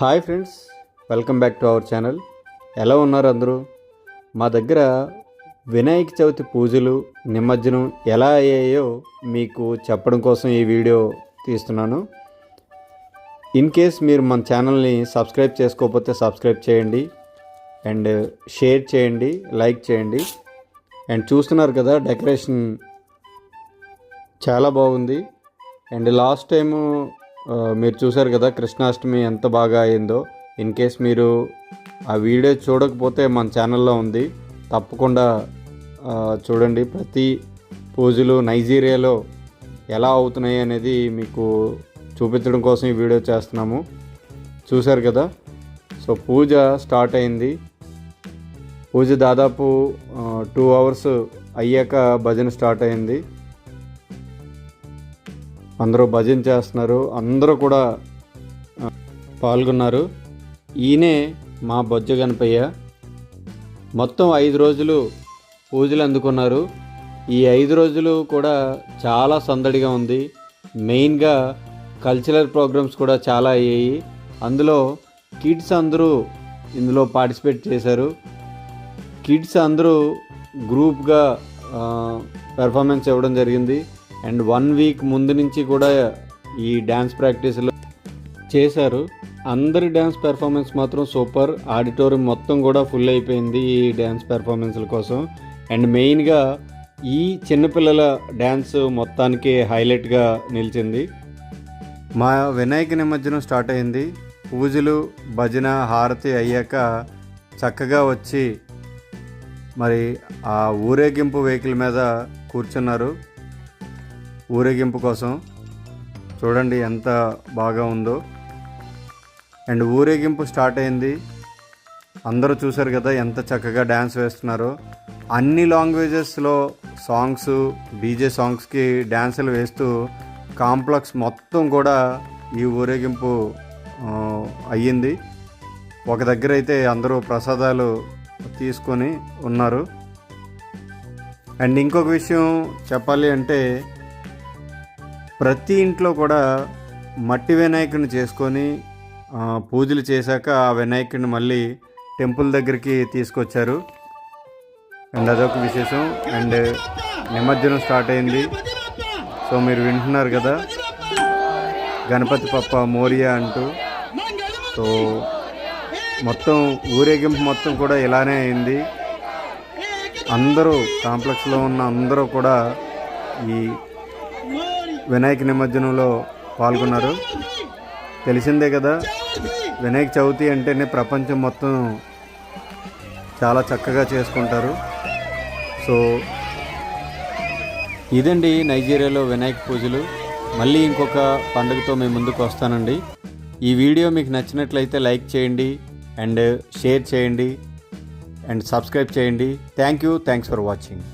Hi friends welcome back to our channel. ఎలా ఉన్నారు అందరూ? మా దగ్గర వినాయక చవితి పూజలు నిమజ్జనం ఎలా అయ్యాయో మీకు చెప్పడం కోసం ఈ వీడియో తీస్తున్నాను. ఇన్ కేస్ మీరు మన ఛానల్ని సబ్స్క్రైబ్ చేసుకోకపోతే సబ్స్క్రైబ్ చేయండి అండ్ షేర్ చేయండి లైక్ చేయండి. అండ్ చూస్తున్నారు కదా డెకరేషన్ చాలా బాగుంది. అండ్ లాస్ట్ టైము మీరు చూసారు కదా కృష్ణాష్టమి ఎంత బాగా అయిందో. ఇన్ కేస్ మీరు ఆ వీడియో చూడకపోతే మన ఛానల్లో ఉంది. తప్పకుండా చూడండి. ప్రతి పూజలు నైజీరియాలో ఎలా అవుతున్నాయి అనేది మీకు చూపించడం కోసం ఈ వీడియో చేస్తున్నాము. చూశారు కదా? సో పూజ స్టార్ట్ అయింది. పూజ దాదాపు టూ అవర్స్ అయ్యాక భజన స్టార్ట్ అయింది. అందరూ భజన చేస్తున్నారు. అందరూ కూడా పాల్గొన్నారు. ఈయనే మా బొజ్జ గణపయ్య. మొత్తం ఐదు రోజులు పూజలు అందుకున్నారు. ఈ ఐదు రోజులు కూడా చాలా సందడిగా ఉంది. మెయిన్గా కల్చరల్ ప్రోగ్రామ్స్ కూడా చాలా అయ్యాయి. అందులో కిడ్స్ అందరూ ఇందులో పార్టిసిపేట్ చేశారు. కిడ్స్ అందరూ గ్రూప్గా పెర్ఫార్మెన్స్ ఇవ్వడం జరిగింది. అండ్ వన్ వీక్ ముందు నుంచి కూడా ఈ డ్యాన్స్ ప్రాక్టీస్లో చేశారు. అందరి డ్యాన్స్ పెర్ఫార్మెన్స్ మాత్రం సూపర్. ఆడిటోరియం మొత్తం కూడా ఫుల్ అయిపోయింది ఈ డ్యాన్స్ పెర్ఫార్మెన్స్ల కోసం. అండ్ మెయిన్గా ఈ చిన్నపిల్లల డ్యాన్స్ మొత్తానికి హైలైట్గా నిలిచింది. మా వినాయక నిమజ్జనం స్టార్ట్ అయింది. పూజలు భజన హారతి అయ్యాక చక్కగా వచ్చి మరి ఆ ఊరేగింపు వెహికల్ మీద కూర్చున్నారు. ఊరేగింపు కోసం చూడండి ఎంత బాగా ఉందో. అండ్ ఊరేగింపు స్టార్ట్ అయింది. అందరూ చూశారు కదా ఎంత చక్కగా డ్యాన్స్ వేస్తున్నారో. అన్ని లాంగ్వేజెస్లో సాంగ్స్ డీజే సాంగ్స్కి డ్యాన్సులు వేస్తూ కాంప్లెక్స్ మొత్తం కూడా ఈ ఊరేగింపు అయ్యింది. ఒక దగ్గర అయితే అందరూ ప్రసాదాలు తీసుకొని ఉన్నారు. అండ్ ఇంకొక విషయం చెప్పాలి అంటే ప్రతి ఇంట్లో కూడా మట్టి వినాయకుని చేసుకొని పూజలు చేశాక ఆ వినాయకుడిని మళ్ళీ టెంపుల్ దగ్గరికి తీసుకొచ్చారు. అండ్ అదొక విశేషం. అండ్ నిమజ్జనం స్టార్ట్ అయింది. సో మీరు వింటున్నారు కదా? గణపతి పప్ప మోరియా అంటూ. సో మొత్తం ఊరేగింపు మొత్తం కూడా ఇలానే అయింది. అందరూ కాంప్లెక్స్లో ఉన్న అందరూ కూడా ఈ వినాయక నిమజ్జనంలో పాల్గొన్నారు. తెలిసిందే కదా వినాయక చవితి అంటేనే ప్రపంచం మొత్తం చాలా చక్కగా చేసుకుంటారు. సో ఇదండి నైజీరియాలో వినాయక పూజలు. మళ్ళీ ఇంకొక పండుగతో మేము ముందుకు వస్తానండి. ఈ వీడియో మీకు నచ్చినట్లయితే లైక్ చేయండి అండ్ షేర్ చేయండి అండ్ సబ్స్క్రైబ్ చేయండి. Thank you. Thanks for watching.